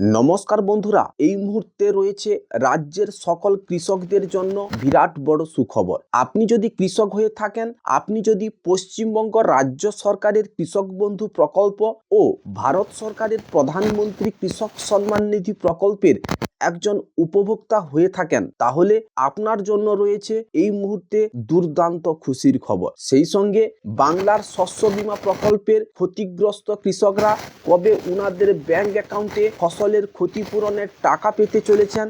নমস্কার বন্ধুরা, এই মুহূর্তে রয়েছে রাজ্যের সকল কৃষকদের জন্য বিরাট বড় সুখবর। আপনি যদি কৃষক হয়ে থাকেন, আপনি যদি পশ্চিমবঙ্গ রাজ্য সরকারের কৃষক বন্ধু প্রকল্প ও ভারত সরকারের প্রধানমন্ত্রী কৃষক সম্মান নিধি প্রকল্পের একজন উপভোক্তা হয়ে থাকেন, তাহলে আপনার জন্য রয়েছে এই মুহূর্তে দুর্দান্ত খুশির খবর। সেই সঙ্গে বাংলার শস্য বিমা প্রকল্পের ক্ষতিগ্রস্ত কৃষকরা কবে উনাদের ব্যাংক অ্যাকাউন্টে ফসলের ক্ষতিপূরণের টাকা পেতে চলেছেন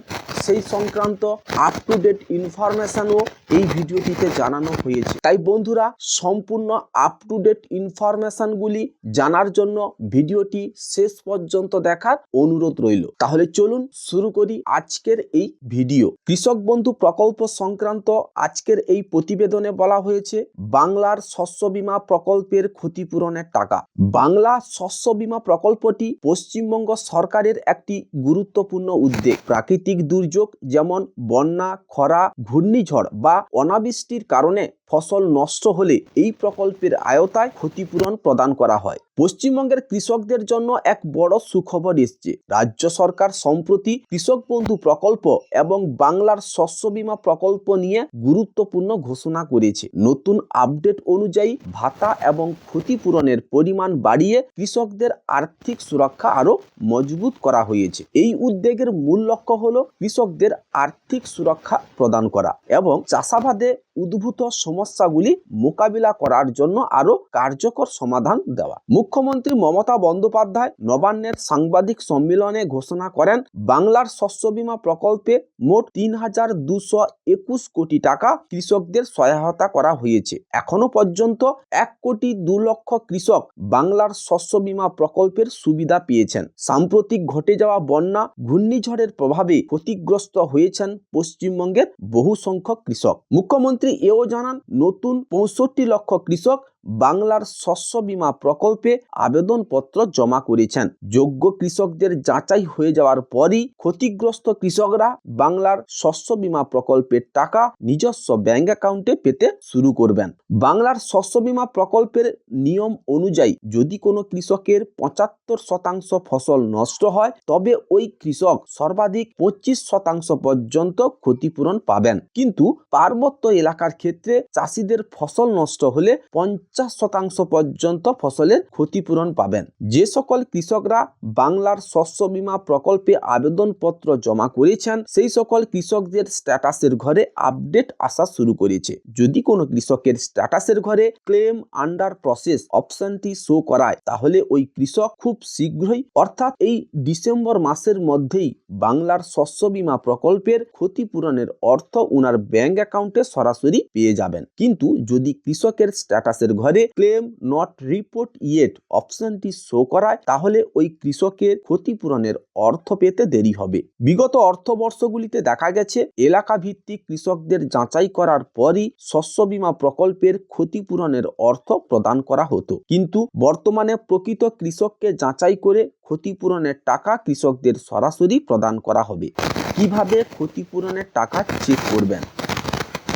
সেই সংক্রান্ত আপ টু ডেট ইনফরমেশনও এই ভিডিওটিতে জানানো হয়েছে। তাই বন্ধুরা, সম্পূর্ণ আপ টু ডেট ইনফরমেশনগুলি জানার জন্য ভিডিওটি শেষ পর্যন্ত দেখার অনুরোধ রইল। তাহলে চলুন শুরু করি আজকের এই ভিডিও। কৃষক বন্ধু প্রকল্প সংক্রান্ত আজকের এই প্রতিবেদনে বলা হয়েছে, বাংলার শস্য বিমা প্রকল্পের ক্ষতিপূরণের টাকা। বাংলা শস্য বিমা প্রকল্পটি পশ্চিমবঙ্গ সরকারের একটি গুরুত্বপূর্ণ উদ্যোগ। প্রাকৃতিক দুর্যোগ যেমন বন্যা, খরা, ঘূর্ণিঝড় বা অনাবৃষ্টির কারণে ফসল নষ্ট হলে এই প্রকল্পের আয়তায় ক্ষতিপূরণ প্রদান করা হয়। পশ্চিমবঙ্গের কৃষকদের জন্য এক বড় সুখবর এসছে। রাজ্য সরকার সম্প্রতি কৃষক বন্ধু প্রকল্প এবং বাংলার শস্য বীমা প্রকল্প নিয়ে গুরুত্বপূর্ণ ঘোষণা করেছে। নতুন আপডেট অনুযায়ী ভাতা এবং ক্ষতিপূরণের পরিমাণ বাড়িয়ে কৃষকদের আর্থিক সুরক্ষা আরও মজবুত করা হয়েছে। এই উদ্যোগের মূল লক্ষ্য হল কৃষকদের আর্থিক সুরক্ষা প্রদান করা এবং চাষাবাদে উদ্ভূত সমস্যাগুলি মোকাবিলা করার জন্য আরও কার্যকর সমাধান দেওয়া। মুখ্যমন্ত্রী মমতা বন্দ্যোপাধ্যায় নবান্নের সাংবাদিক সম্মেলনে ঘোষণা করেন, বাংলার শস্য বিমা প্রকল্পে মোট তিন হাজার দুশো একুশ কোটি টাকা কৃষকদের সহায়তা করা হয়েছে। এখনও পর্যন্ত এক কোটি দু লক্ষ কৃষক বাংলার শস্য বিমা প্রকল্পের সুবিধা পেয়েছেন। সাম্প্রতিক ঘটে যাওয়া বন্যা, ঘূর্ণিঝড়ের প্রভাবে ক্ষতিগ্রস্ত হয়েছেন পশ্চিমবঙ্গের বহু সংখ্যক কৃষক। মুখ্যমন্ত্রী এও জানান, নতুন পঁয়ষট্টি লক্ষ কৃষক বাংলার শস্য বিমা প্রকল্পে আবেদনপত্র জমা করেছেন। যোগ্য কৃষকদের যাচাই হয়ে যাওয়ার পরই ক্ষতিগ্রস্ত কৃষকরা বাংলার শস্য বিমা প্রকল্পের টাকা নিজস্ব ব্যাংক অ্যাকাউন্টে পেতে শুরু করবেন। বাংলার শস্য বিমা প্রকল্পের নিয়ম অনুযায়ী যদি কোনো কৃষকের পঁচাত্তর শতাংশ ফসল নষ্ট হয়, তবে ওই কৃষক সর্বাধিক পঁচিশ শতাংশ পর্যন্ত ক্ষতিপূরণ পাবেন। কিন্তু পার্বত্য এলাকার ক্ষেত্রে চাষিদের ফসল নষ্ট হলে পঞ্চাশ শতাংশ পর্যন্ত ফসলের ক্ষতিপূরণ পাবেন। যে সকল কৃষকরা বাংলার শস্য বীমা প্রকল্পে আবেদনপত্র জমা করেছেন, সেই সকল কৃষকদের স্ট্যাটাসের ঘরে আপডেট আসা শুরু করেছে। যদি কোনো কৃষকের স্ট্যাটাসের ঘরে ক্লেম আন্ডার প্রসেস অপশনটি শো করায়, তাহলে ওই কৃষক খুব শীঘ্রই, অর্থাৎ এই ডিসেম্বর মাসের মধ্যেই বাংলার শস্য বীমা প্রকল্পের ক্ষতিপূরণের অর্থ উনার ব্যাংক অ্যাকাউন্টে সরাসরি পেয়ে যাবেন। কিন্তু যদি কৃষকের স্ট্যাটাসের ঘরে ক্লেম নট রিপোর্ট ইয়েট অপশনটি শো করায়, তাহলে ওই কৃষকের ক্ষতিপূরণের অর্থ পেতে দেরি হবে। বিগত অর্থবর্ষগুলিতে দেখা গেছে এলাকা ভিত্তিক কৃষকদের যাচাই করার পরই শস্য বীমা প্রকল্পের ক্ষতিপূরণের অর্থ প্রদান করা হতো। কিন্তু বর্তমানে প্রকৃত কৃষককে যাচাই করে ক্ষতিপূরণের টাকা কৃষকদের সরাসরি প্রদান করা হবে। কীভাবে ক্ষতিপূরণের টাকা চেক করবেন?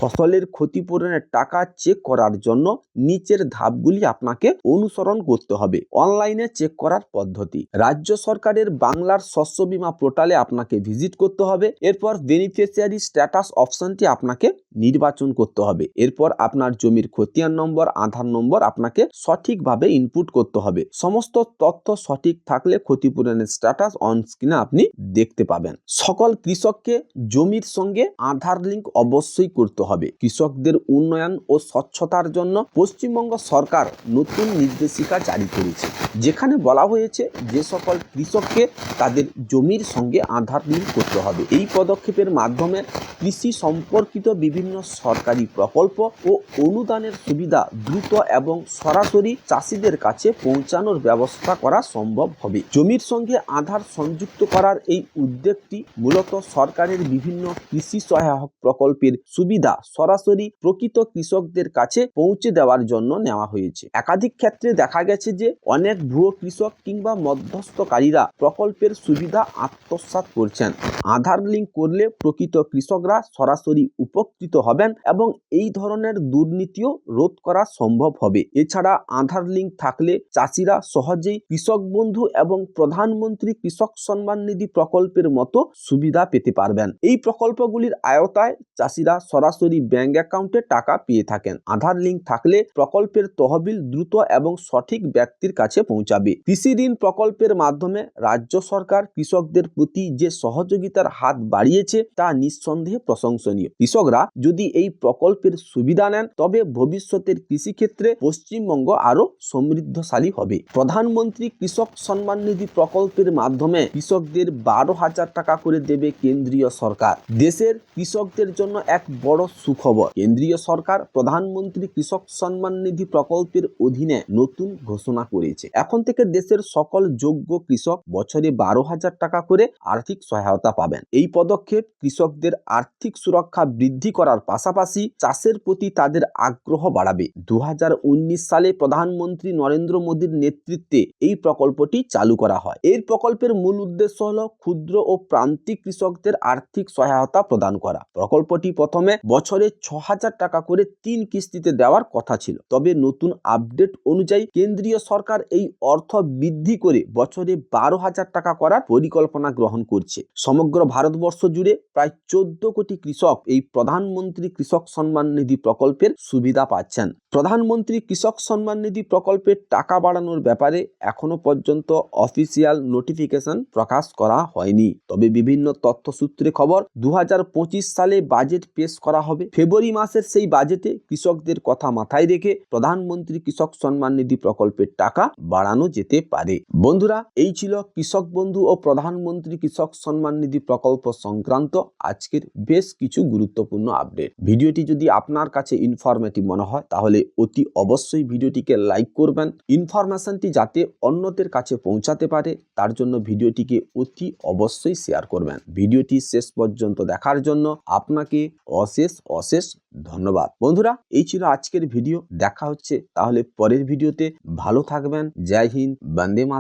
ফসলের ক্ষতিপূরণের টাকা চেক করার জন্য নিচের ধাপগুলি আপনাকে অনুসরণ করতে হবে। অনলাইনে চেক করার পদ্ধতি। রাজ্য সরকারের বাংলার শস্য বীমা পোর্টালে আপনাকে ভিজিট করতে হবে। এরপর বেনিফিশিয়ারি স্ট্যাটাস অপশনটি আপনাকে নির্বাচন করতে হবে। এরপর আপনার জমির খতিয়ান নম্বর, আধার নম্বর আপনাকে সঠিকভাবে ইনপুট করতে হবে। সমস্ত তথ্য সঠিক থাকলে ক্ষতিপূরণের স্ট্যাটাস অন স্ক্রিনে আপনি দেখতে পাবেন। সকল কৃষককে জমির সঙ্গে আধার লিঙ্ক অবশ্যই করতে হবে। কৃষকদের উন্নয়ন ও স্বচ্ছতার জন্য পশ্চিমবঙ্গ সরকার নতুন নির্দেশিকা জারি করেছে। যেখানে বলা হয়েছে, যে সকল কৃষককে তাদের জমির সঙ্গে আধার লিঙ্ক করতে হবে। এই পদক্ষেপের মাধ্যমে কৃষি সম্পর্কিত বিভিন্ন সরকারি প্রকল্প ও অনুদানের সুবিধা দ্রুত এবং সরাসরি চাষিদের কাছে পৌঁছানোর ব্যবস্থা করা সম্ভব হবে। জমির সঙ্গে আধার সংযুক্ত করার এই উদ্যোগটি মূলত সরকারের বিভিন্ন কৃষি সহায়ক প্রকল্পের সুবিধা সরাসরি প্রকৃত কৃষকদের কাছে পৌঁছে দেওয়ার জন্য নেওয়া হয়েছে। একাধিক ক্ষেত্রে দেখা গেছে যে অনেক ভুয়ো কৃষক কিংবা মধ্যস্থকারীরা প্রকল্পের সুবিধা আত্মসাৎ করছেন। আধার লিঙ্ক করলে প্রকৃত কৃষকরা সরাসরি উপকৃত উপকৃত হবেন এবং এই ধরনের দুর্নীতিও রোধ করা সম্ভব হবে। এছাড়া আধার লিঙ্ক থাকলে চাষিরা সহজেই কৃষক বন্ধু এবং প্রধানমন্ত্রী কৃষক সম্মান নিধি প্রকল্পের মতো সুবিধা পেতে পারবেন। এই প্রকল্পগুলির আয়তায় চাষিরা সরাসরি ব্যাংক অ্যাকাউন্টে টাকা পেয়ে থাকেন। আধার লিঙ্ক থাকলে প্রকল্পের তহবিল দ্রুত এবং সঠিক ব্যক্তির কাছে পৌঁছাবে। কৃষি ঋণ প্রকল্পের মাধ্যমে রাজ্য সরকার কৃষকদের প্রতি যে সহযোগিতার হাত বাড়িয়েছে তা নিঃসন্দেহে প্রশংসনীয়। কৃষকরা যদি এই প্রকল্পের সুবিধা নেন, তবে ভবিষ্যতের কৃষিক্ষেত্রে পশ্চিমবঙ্গ আরও সমৃদ্ধশালী হবে। প্রধানমন্ত্রী কৃষক সম্মান নিধি প্রকল্পের মাধ্যমে কৃষকদের বারো হাজার টাকা করে দেবে কেন্দ্রীয় সরকার। দেশের কৃষকদের জন্য এক বড় সুখবর। কেন্দ্রীয় সরকার প্রধানমন্ত্রী কৃষক সম্মান নিধি প্রকল্পের অধীনে নতুন ঘোষণা করেছে। এখন থেকে দেশের সকল যোগ্য কৃষক বছরে বারো হাজার টাকা করে আর্থিক সহায়তা পাবেন। এই পদক্ষেপ কৃষকদের আর্থিক সুরক্ষা বৃদ্ধি করার পাশাপাশি চাষের প্রতি তাদের আগ্রহ বাড়াবে। দু হাজার উনিশ সালে প্রধানমন্ত্রী নরেন্দ্র মোদীর নেতৃত্বে এই প্রকল্পটি চালু করা হয়। এই প্রকল্পের মূল উদ্দেশ্য হল ক্ষুদ্র ও প্রান্তিক কৃষকদের আর্থিক সহায়তা প্রদান করা। প্রকল্পটি প্রথমে বছরে ছ হাজার টাকা করে তিন কিস্তিতে দেওয়ার কথা ছিল। তবে নতুন আপডেট অনুযায়ী কেন্দ্রীয় সরকার এই অর্থ বৃদ্ধি করে বছরে বারো হাজার টাকা করার পরিকল্পনা গ্রহণ করছে। সমগ্র ভারতবর্ষ জুড়ে প্রায় চোদ্দ কোটি কৃষক এই প্রধানমন্ত্রী কৃষক সম্মান নিধি প্রকল্পের সুবিধা পাচ্ছেন। প্রধানমন্ত্রী কৃষক সম্মান নিধি প্রকল্পের টাকা বাড়ানোর ব্যাপারে এখনও পর্যন্ত অফিসিয়াল নোটিফিকেশন প্রকাশ করা হয়নি। তবে বিভিন্ন তথ্যসূত্রে খবর দু হাজার পঁচিশ সালে বাজেট পেশ করা হবে। ফেব্রুয়ারি মাসের সেই বাজেটে কৃষকদের কথা মাথায় রেখে প্রধানমন্ত্রী কৃষক সম্মান নিধি প্রকল্পের টাকা বাড়ানো যেতে পারে। বন্ধুরা, এই ছিল কৃষক বন্ধু ও প্রধানমন্ত্রী কৃষক সম্মান নিধি প্রকল্প সংক্রান্ত আজকের বেশ কিছু গুরুত্বপূর্ণ আপডেট। ভিডিওটি যদি আপনার কাছে ইনফরমেটিভ মনে হয়, তাহলে অতি অবশ্যই ভিডিওটিকে লাইক করবেন। ইনফরমেশনটি যাতে অন্যদের কাছে পৌঁছাতে পারে, তার জন্য ভিডিওটিকে অতি অবশ্যই শেয়ার করবেন। ভিডিওটি শেষ পর্যন্ত দেখার জন্য আপনাকে অশেষ অশেষ ধন্যবাদ। বন্ধুরা, এই ছিল আজকের ভিডিও। দেখা হচ্ছে তাহলে পরের ভিডিওতে। ভালো থাকবেন। জয় হিন্দ, বন্দে